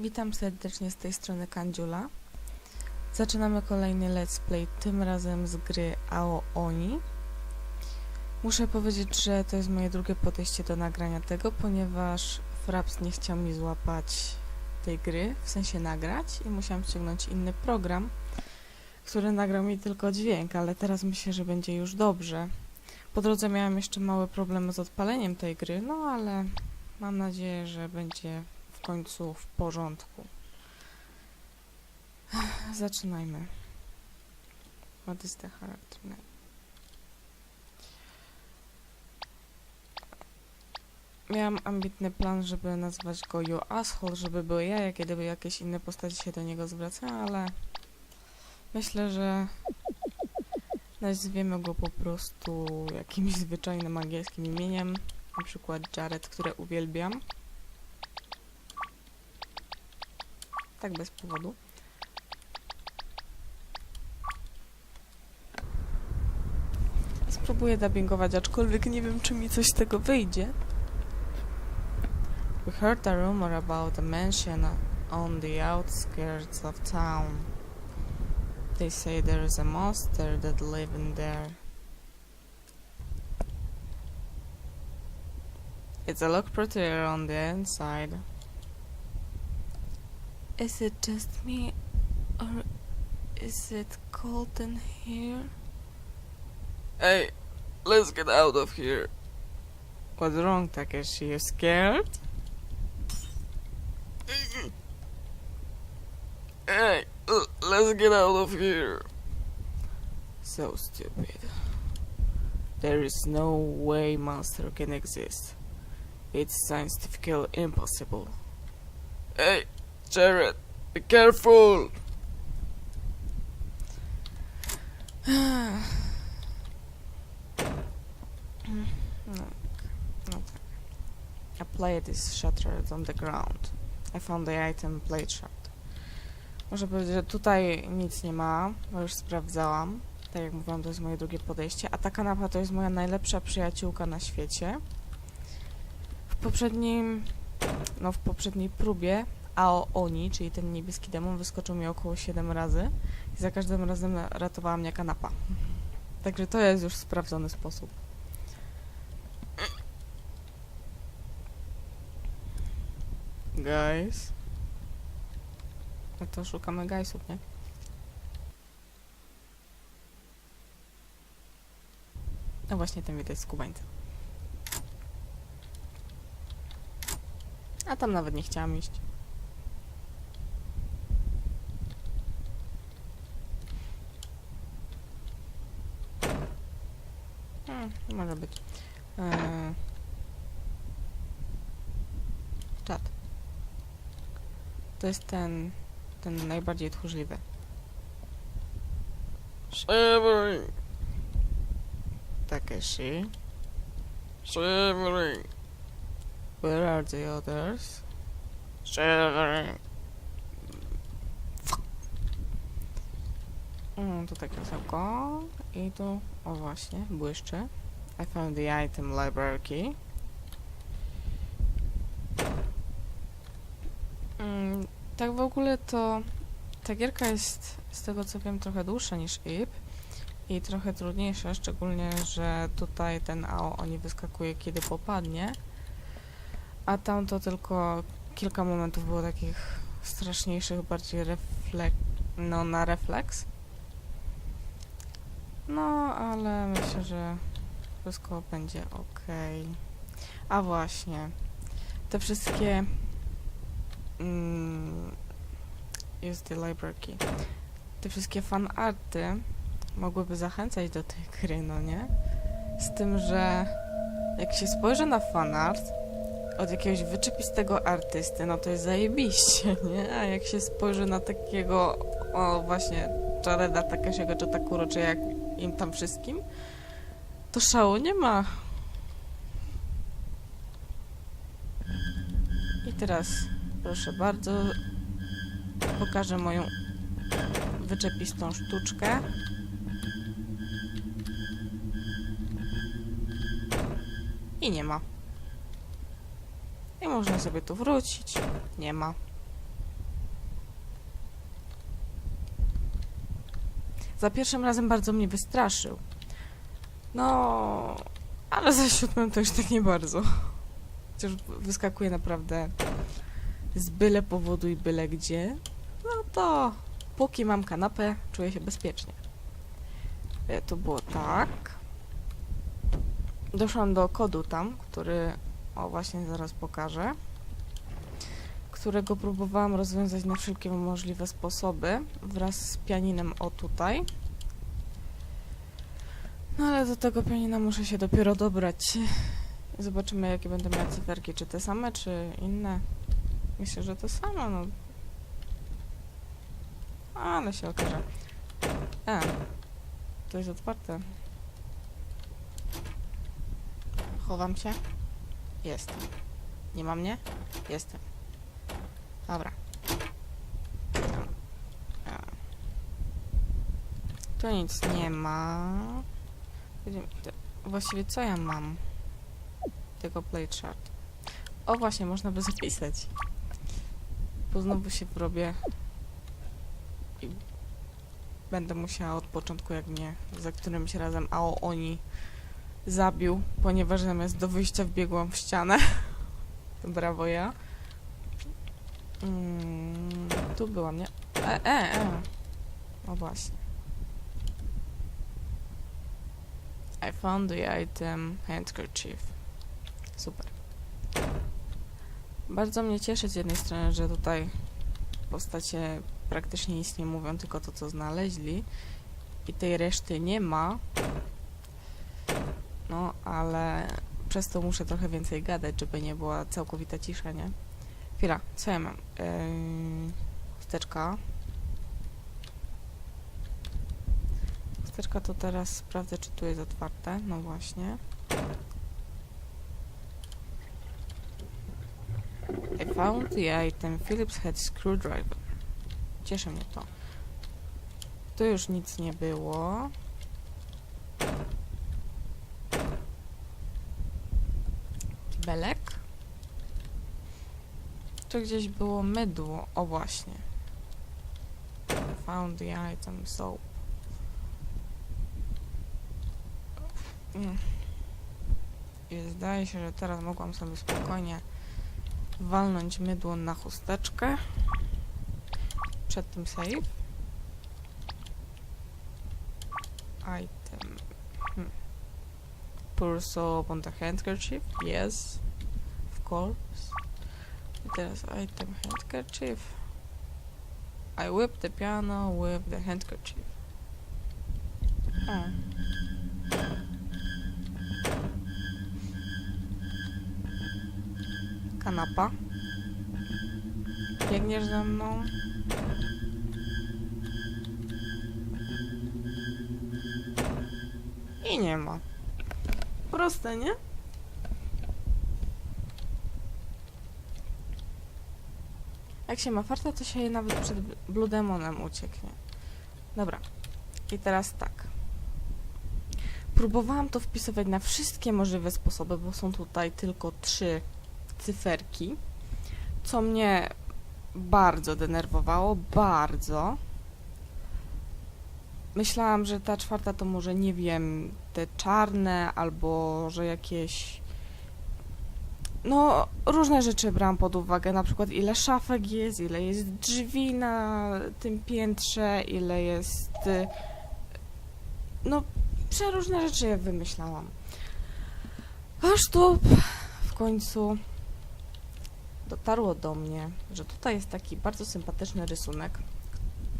Witam serdecznie z tej strony Kandziula. Zaczynamy kolejny let's play, tym razem z gry Ao Oni. Muszę powiedzieć, że to jest moje drugie podejście do nagrania tego, ponieważ Fraps nie chciał mi złapać tej gry, w sensie nagrać i musiałam ściągnąć inny program, który nagrał mi tylko dźwięk, ale teraz myślę, że będzie już dobrze. Po drodze miałam jeszcze małe problemy z odpaleniem tej gry, no ale mam nadzieję, że będzie w końcu w porządku. Zaczynajmy. What is the name? Miałam ambitny plan, żeby nazwać go You Asshole, żeby były ja, kiedy by jakieś inne postaci się do niego zwracały, ale myślę, że nazwiemy go po prostu jakimś zwyczajnym angielskim imieniem, na przykład Jared, które uwielbiam. Tak bez powodu. Spróbuję dubbingować, aczkolwiek nie wiem, czy mi coś z tego wyjdzie. We heard a rumor about a mansion on the outskirts of town. They say there is a monster that live in there. It's a lot prettier on the inside. Is it just me, or is it cold in here? Hey, let's get out of here. What's wrong, Takeshi? You scared? Hey, uh, let's get out of here. So stupid. There is no way monster can exist. It's scientifically impossible. Hey, Jared, be careful! no, no. A plate is shattered on the ground. I found the item plate shard. Muszę powiedzieć, że tutaj nic nie ma, bo już sprawdzałam. Tak jak mówiłam, to jest moje drugie podejście. A ta kanapa to jest moja najlepsza przyjaciółka na świecie. W poprzednim, no w poprzedniej próbie Ao Oni, czyli ten niebieski demon, wyskoczył mi około 7 razy i za każdym razem ratowała mnie kanapa. Także to jest już sprawdzony sposób. Guys. No to szukamy guysów, nie? No właśnie ten widać z kubańca. A tam nawet nie chciałam iść. Hmm, może być. Eee... Czad. To jest ten, ten najbardziej tchórzliwy. Shivering. Takeshi. Shivering. Where are the others? Shivering. Mm, tu takie wysoko. I tu, o właśnie, błyszczy. I found the item library key. Mm, tak w ogóle to ta gierka jest z tego co wiem trochę dłuższa niż IP i trochę trudniejsza, szczególnie, że tutaj ten AO oni wyskakuje kiedy popadnie, a tam to tylko kilka momentów było takich straszniejszych, bardziej reflek no na refleks. No, ale myślę, że wszystko będzie ok. A właśnie, te wszystkie mm, jest the library key. Te wszystkie fanarty mogłyby zachęcać do tej gry, no nie? Z tym, że jak się spojrzy na fanart od jakiegoś wyczepistego artysty, no to jest zajebiście, nie? A jak się spojrzy na takiego, o właśnie, Jareda Takeshiego czy Takuro, czy jak im tam wszystkim, to szału nie ma. I teraz Proszę bardzo. Pokażę moją wyczepistą sztuczkę. I nie ma. I można sobie tu wrócić. Nie ma. Za pierwszym razem bardzo mnie wystraszył. No, ale za siódmym to już tak nie bardzo. Chociaż wyskakuje naprawdę z byle powodu i byle gdzie. No to póki mam kanapę, czuję się bezpiecznie. E, To było tak. Doszłam do kodu tam, który, o właśnie zaraz pokażę, którego próbowałam rozwiązać na wszelkie możliwe sposoby wraz z pianinem o tutaj. No ale do tego pianina muszę się dopiero dobrać. Zobaczymy jakie będę miała cyferki, czy te same, czy inne. Myślę, że te same, no. Ale się okaże. E, to jest otwarte. Chowam się. Jestem. Nie ma mnie? Jestem. Dobra. Tu nic nie ma. To- Właściwie co ja mam? Tego play chart. O właśnie, można by zapisać. Bo znowu się robię i będę musiała od początku, jak mnie za którymś razem AO oni zabił, ponieważ zamiast do wyjścia wbiegłam w ścianę. Brawo ja. Mm, tu byłam, nie? E, e, e. O właśnie. I found the item handkerchief. Super. Bardzo mnie cieszy z jednej strony, że tutaj postacie praktycznie nic nie mówią, tylko to, co znaleźli. I tej reszty nie ma. No, ale przez to muszę trochę więcej gadać, żeby nie była całkowita cisza, nie? Chwila, co ja mam? Yy. Chusteczka to teraz sprawdzę, czy tu jest otwarte. No właśnie. I found the item Phillips head screwdriver. Cieszy mnie to. Tu już nic nie było. Belek. Tu gdzieś było mydło. O właśnie. Found the item soap. Mm. I zdaje się, że teraz mogłam sobie spokojnie walnąć mydło na chusteczkę. Przed tym save. Item. Hmm. Pour the handkerchief. Yes. Of course. I teraz item handkerchief. I whip the piano with the handkerchief. O. Kanapa. Biegniesz ze mną? I nie ma. Proste, nie? Jak się ma farta, to się nawet przed Blue Demonem ucieknie. Dobra. I teraz tak. Próbowałam to wpisywać na wszystkie możliwe sposoby, bo są tutaj tylko trzy cyferki, co mnie bardzo denerwowało, bardzo. Myślałam, że ta czwarta to może, nie wiem, te czarne, albo że jakieś... No, różne rzeczy brałam pod uwagę, na przykład ile szafek jest, ile jest drzwi na tym piętrze, ile jest... y, No, przeróżne rzeczy wymyślałam. Aż tu w końcu dotarło do mnie, że tutaj jest taki bardzo sympatyczny rysunek,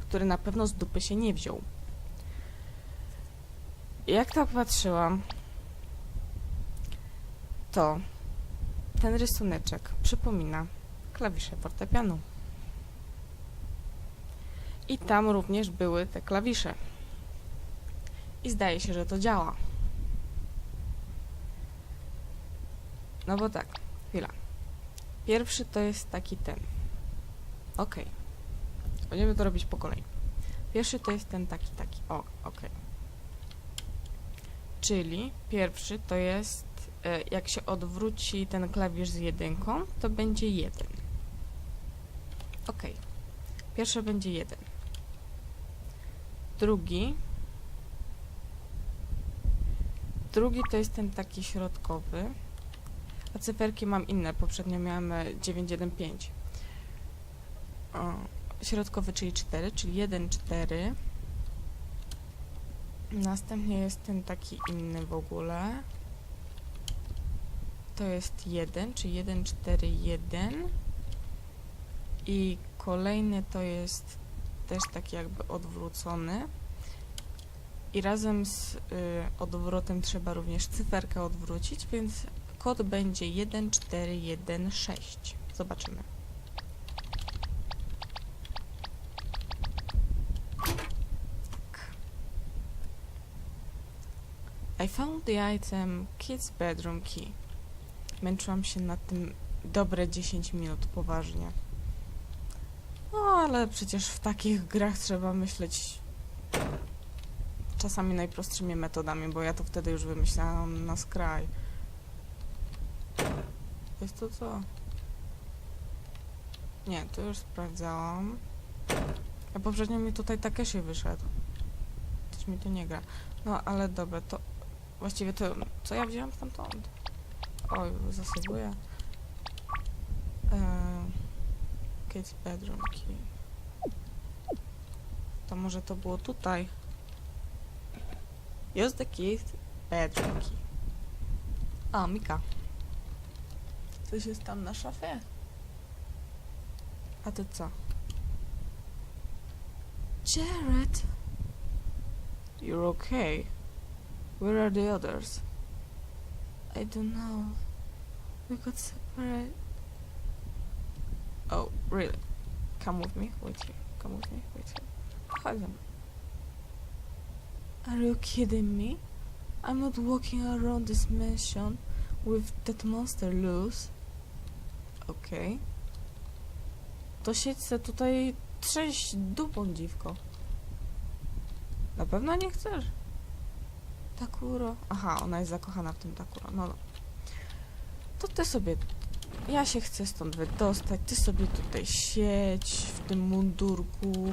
który na pewno z dupy się nie wziął. Jak tak patrzyłam, to ten rysuneczek przypomina klawisze fortepianu. I tam również były te klawisze. I zdaje się, że to działa. No bo tak. Pierwszy to jest taki ten. Ok. Będziemy to robić po kolei. Pierwszy to jest ten taki, taki. O, ok. Czyli pierwszy to jest, e, jak się odwróci ten klawisz z jedynką, to będzie jeden. Ok. Pierwszy będzie jeden. Drugi. Drugi to jest ten taki środkowy. A cyferki mam inne. Poprzednio miałem e, 915. O, środkowy, czyli 4, czyli 1, 4. Następnie jest ten taki inny w ogóle. To jest 1, czyli 1, 4, 1. I kolejny to jest też taki jakby odwrócony. I razem z y, odwrotem trzeba również cyferkę odwrócić, więc kod będzie 1416. Zobaczymy. Tak. I found the item Kids Bedroom Key. Męczyłam się nad tym dobre 10 minut, poważnie. No, ale przecież w takich grach trzeba myśleć czasami najprostszymi metodami, bo ja to wtedy już wymyślałam na skraj. Jest to co? Nie, to już sprawdzałam. A poprzednio mi tutaj Takeshi wyszedł. Coś mi tu nie gra. No, ale dobra, to... Właściwie to... Co ja wziąłem stamtąd? Oj, zasypuję. Eee, kids bedroom key. To może to było tutaj. Use the kids bedroom key. A, Mika. Coś jest tam na szafie? A ty co? Jared! You're okay. Where are the others? I don't know. We got separate. Oh, really? Come with me, with you. Come with me, you. Chodź ze. Are you kidding me? I'm not walking around this mansion with that monster loose. Okej. To siedź se tutaj trzęść dupą, dziwko. Na pewno nie chcesz? Takuro. Aha, ona jest zakochana w tym Takuro. No, no. To ty sobie... Ja się chcę stąd wydostać. Ty sobie tutaj siedź w tym mundurku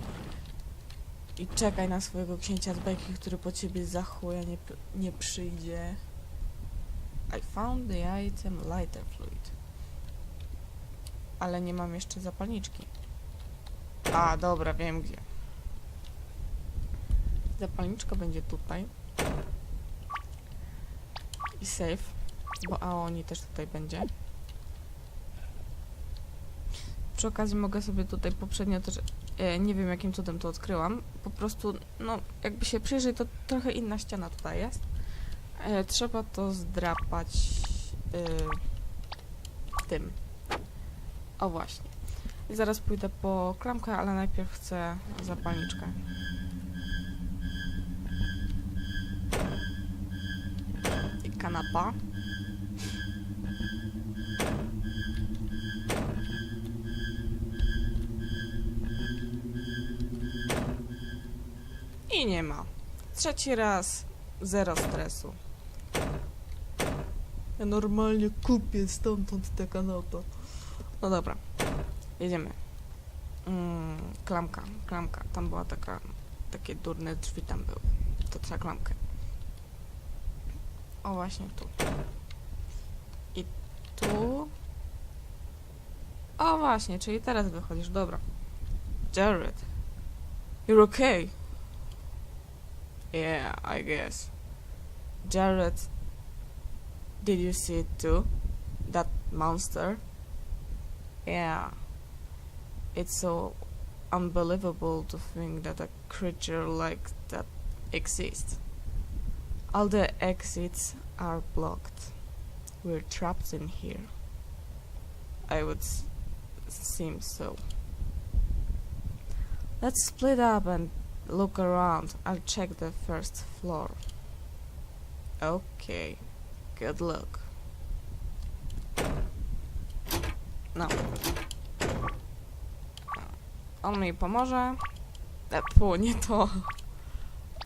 i czekaj na swojego księcia z bajki, który po ciebie za chuja nie, nie przyjdzie. I found the item lighter fluid. Ale nie mam jeszcze zapalniczki. A, dobra, wiem gdzie. Zapalniczka będzie tutaj. I safe, bo Aoni też tutaj będzie. Przy okazji mogę sobie tutaj poprzednio też, e, nie wiem jakim cudem to odkryłam, po prostu, no jakby się przyjrzeć, to trochę inna ściana tutaj jest. E, trzeba to zdrapać e, tym. O właśnie. I zaraz pójdę po klamkę, ale najpierw chcę zapalniczkę. I kanapa. I nie ma. Trzeci raz, zero stresu. Ja normalnie kupię stamtąd tę kanapę. No dobra, jedziemy. Mm, klamka, klamka. Tam była taka, takie durne drzwi tam były. To trzeba klamkę. O, właśnie tu. I tu. O, właśnie, czyli teraz wychodzisz, dobra. Jared, you're okay. Yeah, I guess. Jared, did you see it too? That monster? Yeah. It's so unbelievable to think that a creature like that exists. All the exits are blocked. We're trapped in here. I would s- seem so. Let's split up and look around. I'll check the first floor. Okay. Good luck. No. On mi pomoże. E, pu, nie to.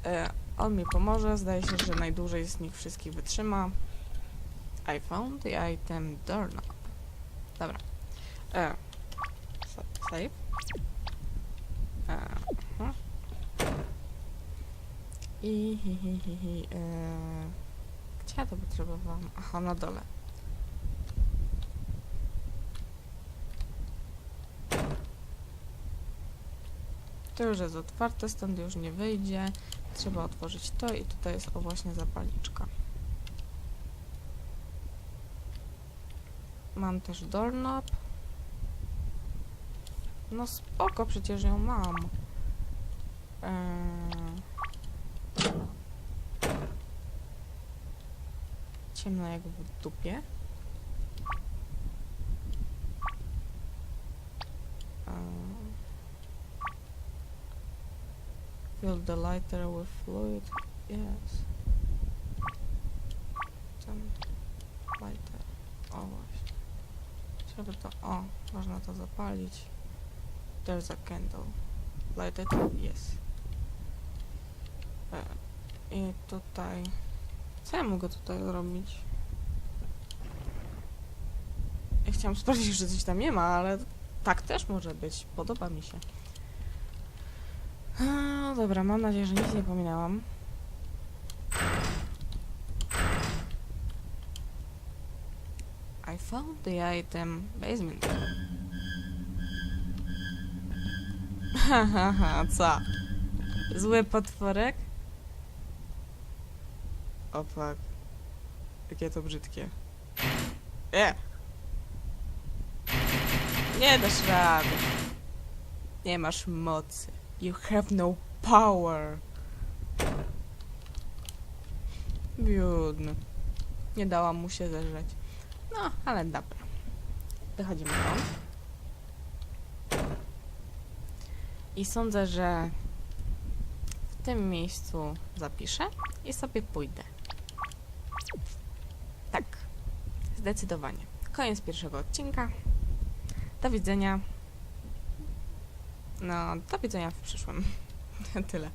E, on mi pomoże. Zdaje się, że najdłużej z nich wszystkich wytrzyma. I found the item doorknob. Dobra. E, sa- save. E. I hi, hi, hi, hi. Yy, gdzie ja to potrzebowałam? Aha, na dole. To już jest otwarte, stąd już nie wyjdzie. Trzeba otworzyć to i tutaj jest o właśnie zapalniczka. Mam też doorknob. No spoko, przecież ją mam. Eee... Ciemno jak w dupie. Fill the lighter with fluid. Yes. Ten lighter. O właśnie. Żeby to... O, można to zapalić. There's a candle. Light it? Yes. E, I tutaj... Co ja mogę tutaj zrobić? Ja chciałam sprawdzić, że coś tam nie ma, ale tak też może być. Podoba mi się. Dobra, mam nadzieję, że nic nie pominęłam. I found the item basement. Hahaha, co? Zły potworek? O fuck. Jakie to brzydkie. E! Nie dasz rady. Nie masz mocy. You have no power. Biedny. Nie dałam mu się zeżreć. No, ale dobra. Wychodzimy stąd. I sądzę, że w tym miejscu zapiszę i sobie pójdę. Tak. Zdecydowanie. Koniec pierwszego odcinka. Do widzenia. No, do widzenia w przyszłym. Tyle.